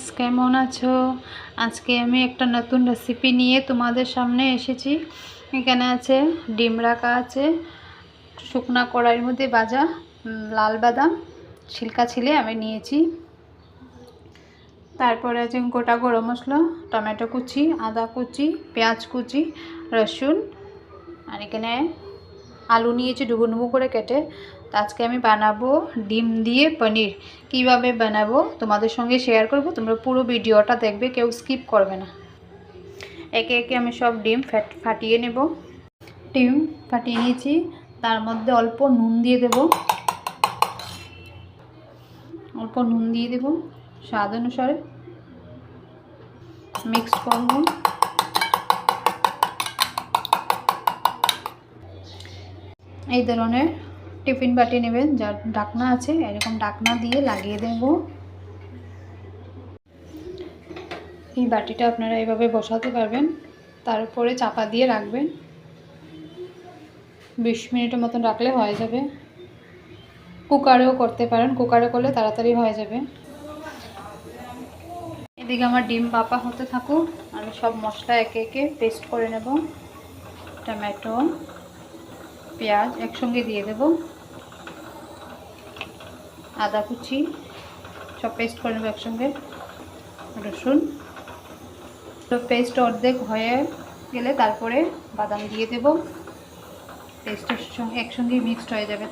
Friends কেমন আছো? আজকে আমি একটা নতুন রেসিপি নিয়ে তোমাদের সামনে এসেছি। এখানে আছে ডিম রাখা আছে শুকনা কড়াইয়ের মধ্যে উম, লাল বাদাম ছিলকা ছিলে আমি নিয়েছি। তারপরে আছে গোটা গরম মশলা টমেটো কুচি আদা কুচি পেঁয়াজ কুচি রসুন। আর এখানে আলু নিয়েছি ডুবো ডুবো করে কেটে। তো আজকে আমি বানাবো ডিম দিয়ে পনির। কীভাবে বানাবো তোমাদের সঙ্গে শেয়ার করব। তোমরা পুরো ভিডিওটা দেখবে, কেউ স্কিপ করবে না। একে একে আমি সব ডিম ফ্যাট ফাটিয়ে নেব। ডিম ফাটিয়ে নিয়েছি। তার মধ্যে অল্প নুন দিয়ে দেব। অল্প নুন দিয়ে দেব স্বাদ অনুসারে। মিক্স করব। এই ধরনের টিফিন বাটি নেবেন যার ডাকনা আছে, এরকম ডাকনা দিয়ে লাগিয়ে দেব। এই বাটিটা আপনারা এভাবে বসাতে পারবেন, তার উপরে চাপা দিয়ে রাখবেন। বিশ মিনিটের মতন রাখলে হয়ে যাবে। কুকারেও করতে পারেন, কুকারে করলে তাড়াতাড়ি হয়ে যাবে। এদিকে আমার ডিম পাপা হতে থাকুক, আমি সব মশলা একে একে পেস্ট করে নেব। টমেটো, পেঁয়াজ একসঙ্গে দিয়ে দেব। আদা কুচি, সব পেস্ট করে নেব একসঙ্গে, রসুন। তো পেস্ট অর্ধেক হয়ে গেলে তারপরে বাদাম দিয়ে দেব। পেস্টের সঙ্গে একসঙ্গে মিক্সড হয়ে যাবে।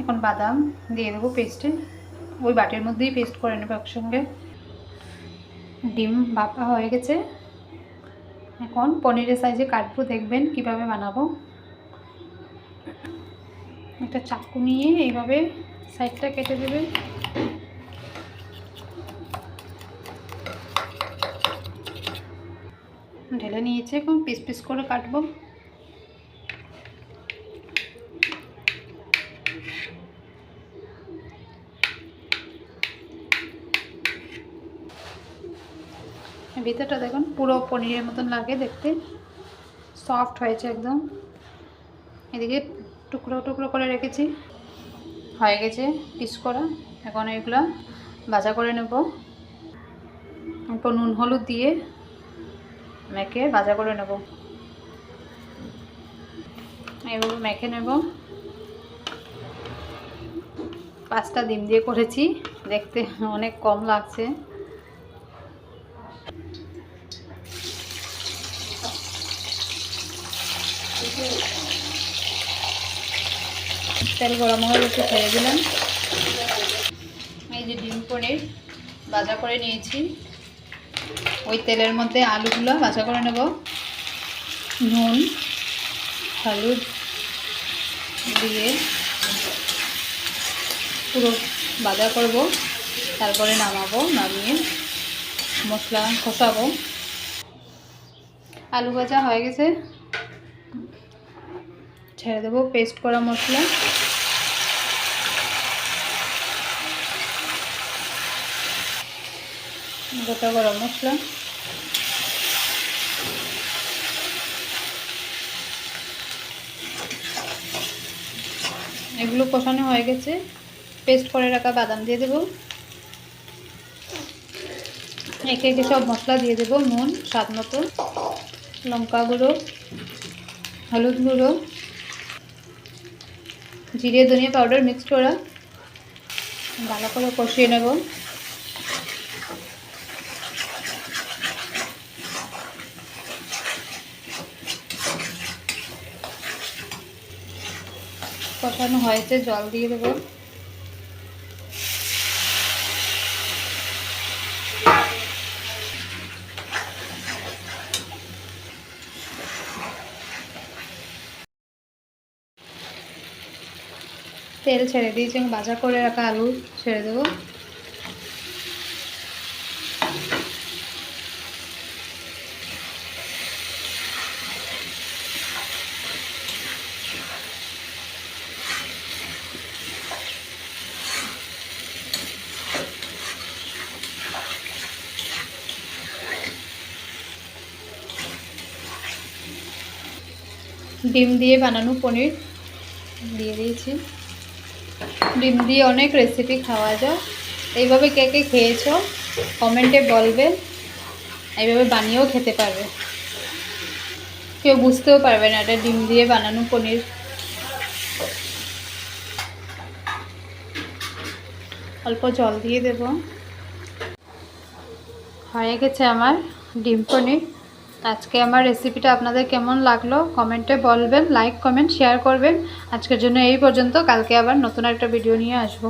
এখন বাদাম দিয়ে দেবো পেস্টে ওই বাটির মধ্যেই পেস্ট করে নেব একসঙ্গে। ডিম বাপা হয়ে গেছে। এখন পনিরের সাইজে কাটবো, দেখবেন কীভাবে বানাবো। একটা চাকু নিয়ে এইভাবে সাইডটা কেটে দেবে। ঢেলে নিয়েছে, এখন পিস পিস করে কাটবো। ভিতরটা দেখুন, পুরো পনিরের মতন লাগে দেখতে। সফট হয়েছে একদম। এদিকে টুকরো টুকরো করে রেখেছি। হয়ে গেছে পিস করা। এখন এগুলো ভাজা করে নেব। অল্প নুন, হলুদ দিয়ে মেখে ভাজা করে নেব। এভাবে মেখে নেব। পাঁচটা ডিম দিয়ে করেছি। দেখতে অনেক কম লাগছে। তেল গরম হয়ে গেছে, ছেড়ে দিলাম। এই যে ডিম পনির ভাজা করে নিয়েছি। ওই তেলের মধ্যে আলুগুলো ভাজা করে নেব। নুন, হলুদ দিয়ে পুরো ভাজা করব। তারপরে নামাবো, নামিয়ে মশলা কষাবো। আলু ভাজা হয়ে গেছে। ছেড়ে দেবো পেস্ট করা মশলা। গোটা গরম মশলা। এগুলো কষানো হয়ে গেছে। পেস্ট করে রাখা বাদাম দিয়ে দেবো। একে একে সব মশলা দিয়ে দেবো, নুন, স্বাদ মতো। লঙ্কা গুঁড়ো, হলুদ গুঁড়ো। জিরে ধনিয়া পাউডার মিক্স করা। ভালো করে কষিয়ে নেব। কষানো হয়েছে জল দিয়ে দেবো। তেল ছেড়ে দিয়েছি এবং ভাজা করে রাখা আলু ছেড়ে দেবো। ডিম দিয়ে বানানো পনির, দিয়ে দিয়েছি। ডিম দিয়ে অনেক রেসিপি খাওয়া যায়। এইভাবে কে কে খেয়েছো, কমেন্টে বলবে। এইভাবে বানিয়েও খেতে পারবে। কেউ বুঝতেও পারবে না এটা ডিম দিয়ে বানানো পনির। অল্প জল দিয়ে দেব। হয়ে গেছে আমার ডিম পনির। আজকে আমার রেসিপিটা আপনাদের কেমন লাগল? কমেন্টে বলবেন লাইক কমেন্ট শেয়ার করবেন। আজকের জন্য এই পর্যন্ত। কালকে আবার নতুন একটা ভিডিও নিয়ে আসব।